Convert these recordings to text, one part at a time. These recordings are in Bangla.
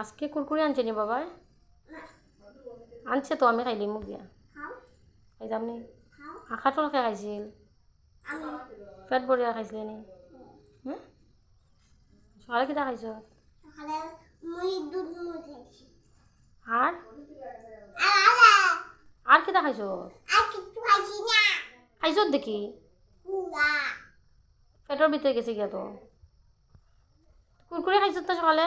আজকে কুরকুরি আনছে নি বাবা আনছে তো, আমি খাইলি মুখ দিয়া। খাই যাম নি আশা তোলকে খাইছিল। পেট ভরিয়া খাইছিলে নি? সকালে কিটা খাইছ? আর আর কিটা খাইছ? খাইছি দেখি। পেটের ভিতরে গেছে গিয়া তো কুরকুরি খাইছ তো সকালে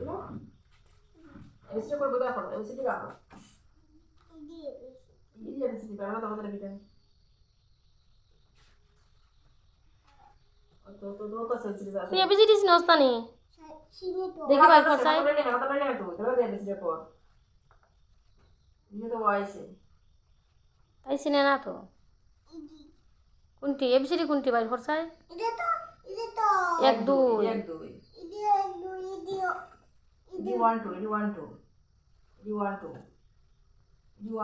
মানুষের চা খাইবে মাস্টার ও ছোটো মানুষ চা খায় না নি না কোথায় এবি সিডি কোথায় সুন্দর করে ইয়া সুন্দর করে খাওয়াই দিছে। দিয়ে তুই এবি সিডি চিনস না নি চিনি তো দেখি ভাই খরচায় তাই চিনে না তো। কোনটি? এবি সিডি কোনটি বাইর খরচায় এটা তো এটা তো। এক দুই। ইদি দুই। ইদি ইদি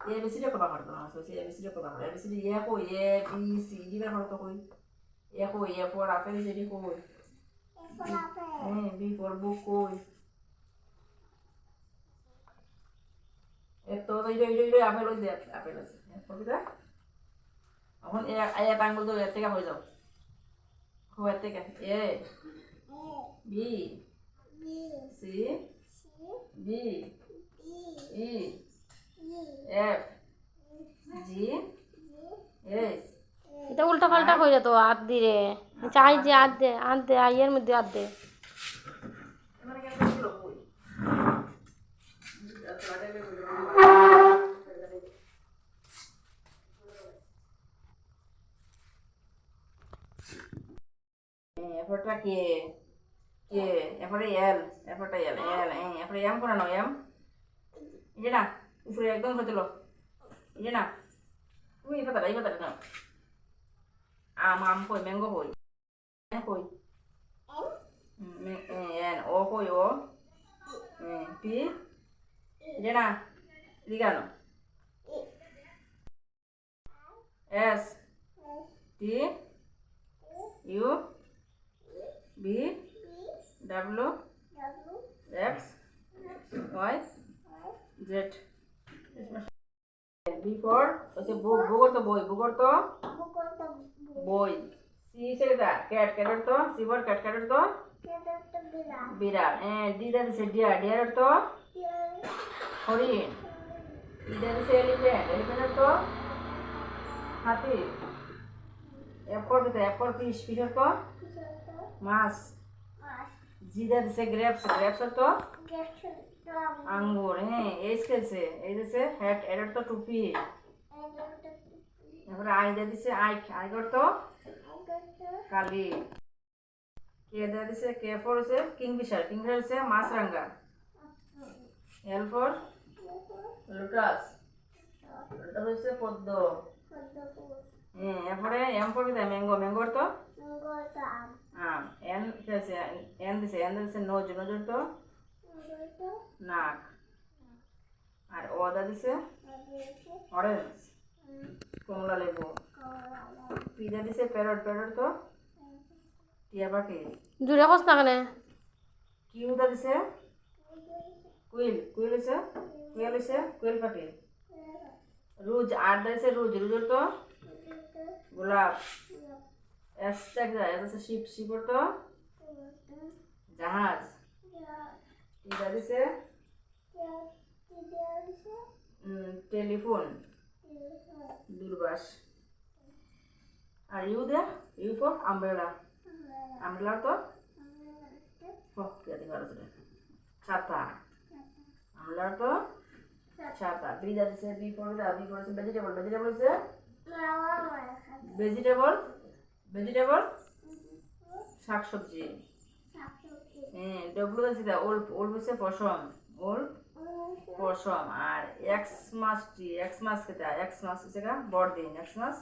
এবিসিডি কবা করতো না সে এবিসিডি কবা করতো এবিসিডি এ কো এ বি সি ডি বার করতো কই এ কো এ ফর আপেল জেডি কই হ্যাঁ বি ফর বুক কই এত তো ইরে ইরে ইরে আপেল হইছে আপেল আছে কিটা এখন এ এ আঙ্গুল তো এর থেকে হয়ে যাও কো এর থেকে A A B E E E F G H এটা উল্টা পাল্টা কইরে তো হাত দিরে চাই যে হাত দে হাত দে আইয়ের মধ্যে হাত দে। কেন হলো কই এরপরটা কে? কে? এরপরে এল, এরপরটা এল এল এরপরে এম করে এম। এই যে উপরে একদম হতে লো এই তুমি এই এই পাতাটা নাও। আম আম কই, ম্যাঙ্গো কই? কই? এন, ও কই, ও? পি? এই যে S, T, U, V W X Y Z B for হচ্ছে বুক বুকর তো বই বুকর তো বই। সি সেটা ক্যাট ক্যাটের তো সি ফর ক্যাট ক্যাটের তো বিড়াল। এ ডি দা দিছে ডিয়ার ডিয়ারের তো হরিণ। দা দিছে এলিফ্যান্ট এলিফ্যান্টের তো হাতি। এরপর দিতে এরপর ফিশ ফিশের তো মাছ। মাস জি দা দিছে গ্রেপস গ্রেপসের তো আঙ্গুর হ্যাঁ এইচ খেলছে এই দিছে হ্যাট এর তো টুপি। তারপরে আই দিয়ে দিছে আই আই তো? কালি। কে দিয়ে দিছে কে ফর হচ্ছে কিংফিশার কিংফিশার হচ্ছে মাছরাঙ্গা। এল ফর লোটাস লোটাস হচ্ছে পদ্ম। হ্যাঁ এরপরে এম ফর দিতে ম্যাঙ্গো ম্যাঙ্গোর তো? আম। এন কি আছে? এন দিছে এন দিছে নজ নজর তো? নাক। আর ওদা দিছে? অরেঞ্জ কমলা লেবু। পিজা দিছে প্যারট প্যারট তো? টিয়া পাখি। জুড়ে কস না কেনে? কিউদা দিছে? কুইল কুইল হইছে? কুইল হইছে? কুইল পাখি। রুজ আর দিছে রুজ রুজের তো? গোলাপ। এসটাক যায় আছে শিপ শিপর তো জাহাজ টিটা দিছে টেলিফোন। দূরবাস। আর ইউ দে, ইউ ফর, আমব্রেলা। আমব্রেলা তো. ছাতা। আমলার তো? ছাতা। বিজা দিছে বি পড়বে বি পড়ছে ভেজিটেবল ভেজিটেবল হচ্ছে ভেজিটেবল ভেজিটেবল শাকসবজি। হ্যাঁ আছে ওল্ড ওল্ড হচ্ছে পশম। ওল্ড পশম। আর এক্স মাস টি এক্স মাস কেটা এক্স মাস হচ্ছে গা বড়দিন এক্স মাস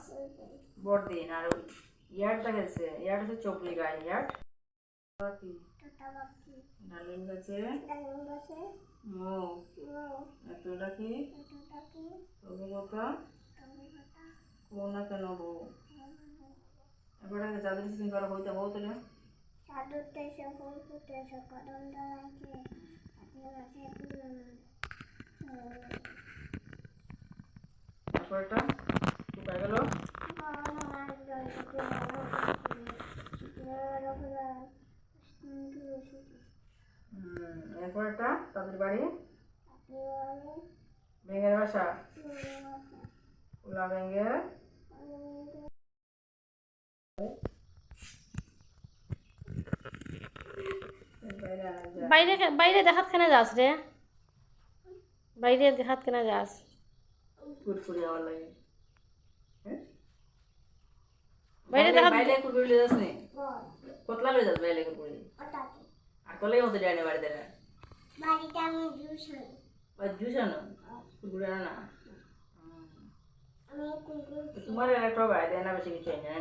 বড়দিন। আর ইয়ার্ড দেখাচ্ছে ইয়ার্ড হচ্ছে চপলি গায়ে ইয়ার্ড কি? ডালিম গাছে? মুখ এতটা কি? তবু কথা কোন না কেন বউ এবারে যাদের সিং করা হইতে বউ দলাইছে তারপরটা? শুকায় গেল? এরপরটা? তাদের বাড়ি? ব্যাঙের বাসা। উলা ব্যাঙের বাইরে আনা যায়। বাইরে বাইরে দেখাত কেনে যাস রে বাইরে দেখাত কেনে যাস কুরকুরি আমার লাগে হ্যাঁ? বাইরে বাইরে দেখাত বাইরে কুরকুরি লয়ে যাস নি কতলা লয়ে যাস বাইরে কুরকুরি আর তলে মতো যায় না বাড়িতে না বাড়িতে আমি জুস বা জুস আনো? কুরকুরি আনো না? হুম। আমি কুকুর তো তোমার একটা বাইরে দেয় না বেশি কিছু হয় না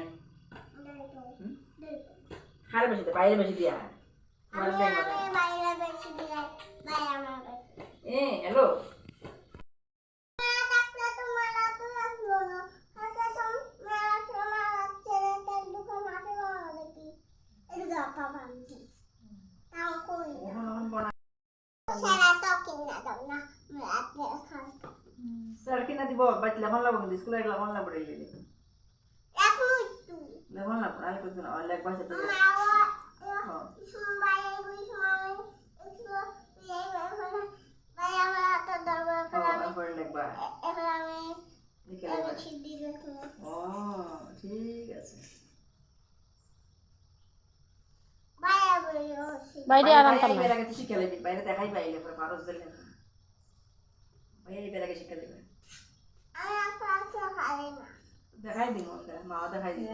হুম? খারে বেশি দে বাইরে বেশি দিয়া তোমার দেয় না আমি বাইরে বেশি দিলে বাইরে আমার বেশি এ হ্যালো ডাক্তার তোমার তো লাগল না হাতে তো মেলা স্যার কিনা দিব বাচ্চা লেখন লাগবো কিন্তু স্কুলে লেখন লাগবো রে গেলে এখন লাগবো না অনেক হ্যাঁ। একটু এই এখন বাইরে তো ঠিক আছে বাইরে বাইরে আরাম বাইরে করলাম বাইরে দেখাই পাইলে পরে পারস দিলে এবার আগে শিখে দিবে। আমি একটা আছে খাই না। দেখাই দিন মা দেখাই দিন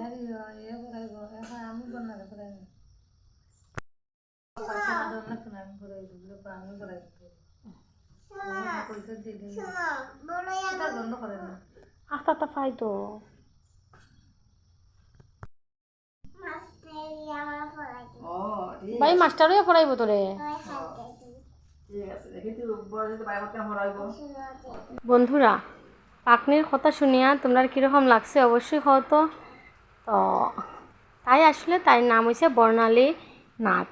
শোনো বলো আস্তে আস্তে পাই তো। ভাই মাস্টারও পড়াইব তোরে। বন্ধুরা পাকনির কথা শুনিয়া তোমরা কীরকম লাগছে অবশ্যই হয়তো তো। তাই আসলে তার নাম হয়েছে বর্ণালী নাথ।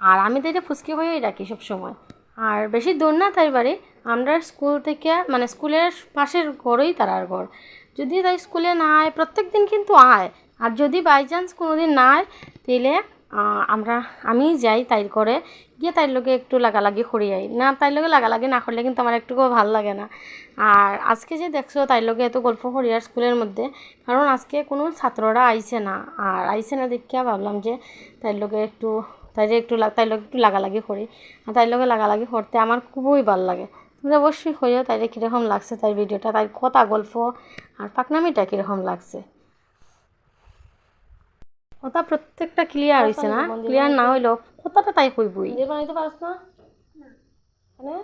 আর আমি তো এটা ফুচকি হয়েই রাখি সবসময়। আর বেশি দূর না তাই বাড়ি আমরা স্কুল থেকে মানে স্কুলের পাশের ঘরই তারার ঘর। যদি তাই স্কুলে না আয় প্রত্যেক দিন কিন্তু আয়। আর যদি বাই চান্স কোনো দিন না আয় আহ, আমরা, আমি যাই তাই করে গিয়ে তাই লোকে একটু লাগালাগি করি আই। না তাই লোকে লাগালাগি না করলে কিন্তু আমার একটুকুও ভালো লাগে না। আর আজকে যে দেখছ তাই লোকে এত গল্প করি আর স্কুলের মধ্যে, কারণ আজকে কোনো ছাত্ররা আইছে না। আর আইছে না দেখিয়া ভাবলাম যে তাই লোকে একটু তাইলে একটু তাই লোক একটু লাগালাগি করি। আর তাই লোকে লাগালাগি করতে আমার খুবই ভালো লাগে। তোমরা অবশ্যই হইও তাইলে কীরকম লাগছে তাই ভিডিওটা তাই কথা, গল্প আর পাকনামিটা কীরকম লাগছে। কথা প্রত্যেকটা ক্লিয়ার হয়েছে না? ক্লিয়ার না হইলেও কথাটা তাই কইবই। বানাইতে পারছ না? মানে?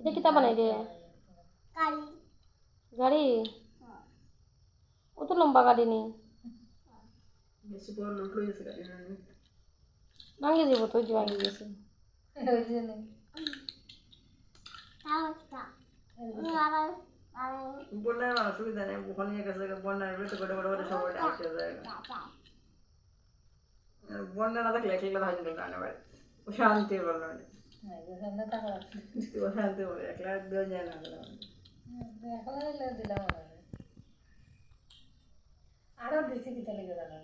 এটা কিতা বানাই দে কালি গাড়ি? অত লম্বা গাড়ি নেই হয়ে ভাঙে যাব তো যে ভাঙে গেছে। আবার আমি বন্যার অসুবিধা নেই ওখানে গেছে বন্যার এগুলো গোটা গোটা করে সবাই আসতে যায়। বন্যা না থাকলে একলা হয় না গানে বাড়ি ও শান্তি বলল ও শান্তি বলে একলা দেওয়া যায় না আরও দিছি কিতা লেগে জানো